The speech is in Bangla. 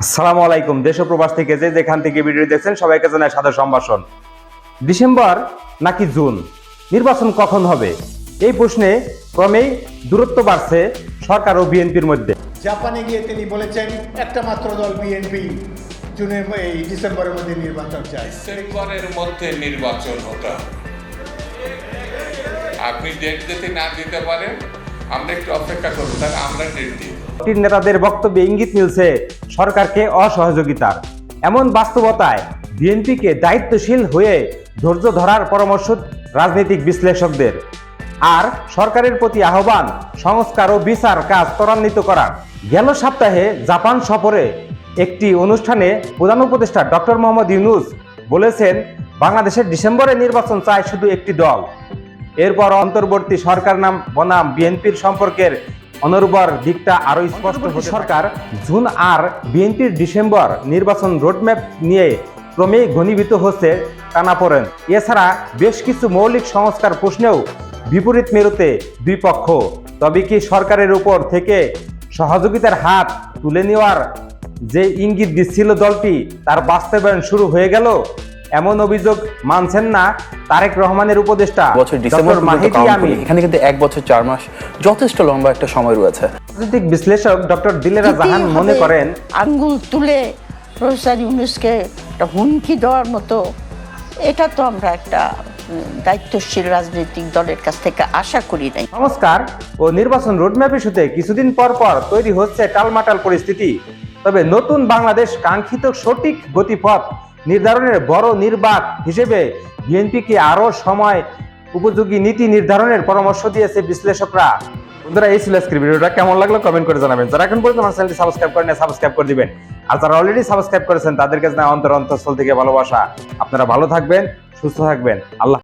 আসসালামু আলাইকুম। দেশ প্রবাস থেকে যে যেখান থেকে ভিডিও দেখছেন সবাইকে জানাই সাদর সম্ভাষণ। ডিসেম্বর নাকি জুন? নির্বাচন কখন হবে? এই প্রশ্নে ক্রমেই দূরত্ব বাড়ছে সরকার ও বিএনপির মধ্যে। জাপানে গিয়ে তিনি বলেছেন একটা মাত্র দল বিএনপি জুনের এই ডিসেম্বরের মধ্যে নির্বাচন চায়। ডিসেম্বরের মধ্যে নির্বাচন হতে আপনি ডেট যদি না দিতে পারেন আমরা একটু অপেক্ষা তাহলে আমরা ডেট দিই। নেতাদের বক্তব্যে ইঙ্গিত মিলছে সরকারকে অসহযোগিতার। এমন বাস্তবতায় বিএনপিকে দায়িত্বশীল হয়ে ধৈর্য ধরার পরামর্শ রাজনৈতিক বিশ্লেষকদের। আর সরকারের প্রতি আহ্বান, সংস্কার ও বিচার কাজ ত্বরান্বিত করার। গেল সপ্তাহে জাপান সফরে একটি অনুষ্ঠানে প্রধান উপদেষ্টা ডক্টর মোহাম্মদ ইউনুস বলেছেন, বাংলাদেশের ডিসেম্বরে নির্বাচন চায় শুধু একটি দল। এরপর অন্তর্বর্তী সরকার নাম বনাম বিএনপির সম্পর্কের অনুর্বর দিকটা আরও স্পষ্ট সরকার? জুন আর বিএনপির ডিসেম্বর নির্বাচন রোডম্যাপ নিয়ে ক্রমেই ঘনীভূত হচ্ছে টানাপোড়েন। এছাড়া বেশ কিছু মৌলিক সংস্কার প্রশ্নেও বিপরীত মেরুতে দুই পক্ষ তবে কি সরকারের উপর থেকে সহযোগিতার হাত তুলে নেওয়ার যে ইঙ্গিত দিচ্ছিল দলটি তার বাস্তবায়ন শুরু হয়ে গেল? এমন অভিযোগ মানছেন না তারেক রহমানের উপদেষ্টা। বছর ডিসেম্বর। এখানে কিন্তু এক বছর চার মাস যথেষ্ট লম্বা একটা সময় রয়েছে। রাজনৈতিক বিশ্লেষক ডক্টর দিলেরা জাহান মনে করেন আঙ্গুল তুলে প্রফেসর ইউনুসকে একটা হুমকি দেওয়ার মতো। এটা তো আমরা একটা দায়িত্বশীল রাজনৈতিক দলের কাছ থেকে আশা করি নাই। সংস্কার ও নির্বাচন রোডম্যাপ ইস্যুতে কিছুদিন পর পর তৈরি হচ্ছে টালমাটাল পরিস্থিতি। তবে নতুন বাংলাদেশ কাঙ্ক্ষিত সঠিক গতিপথ নির্ধারণের বড় নির্বাক হিসেবে বিএনপিকে আরও সময় উপযোগী নীতি নির্ধারণের পরামর্শ দিয়েছে বিশ্লেষকরা। বন্ধুরা, এই ছিল আজকের ভিডিওটা। কেমন লাগল কমেন্ট করে জানাবেন। যারা এখন পর্যন্ত আমার চ্যানেলটি সাবস্ক্রাইব করেন সাবস্ক্রাইব করে দিবেন। আর যারা অলরেডি সাবস্ক্রাইব করেছেন তাদেরকে জানাই অন্তর অন্তঃস্থল থেকে ভালোবাসা। আপনারা ভালো থাকবেন, সুস্থ থাকবেন। আল্লাহ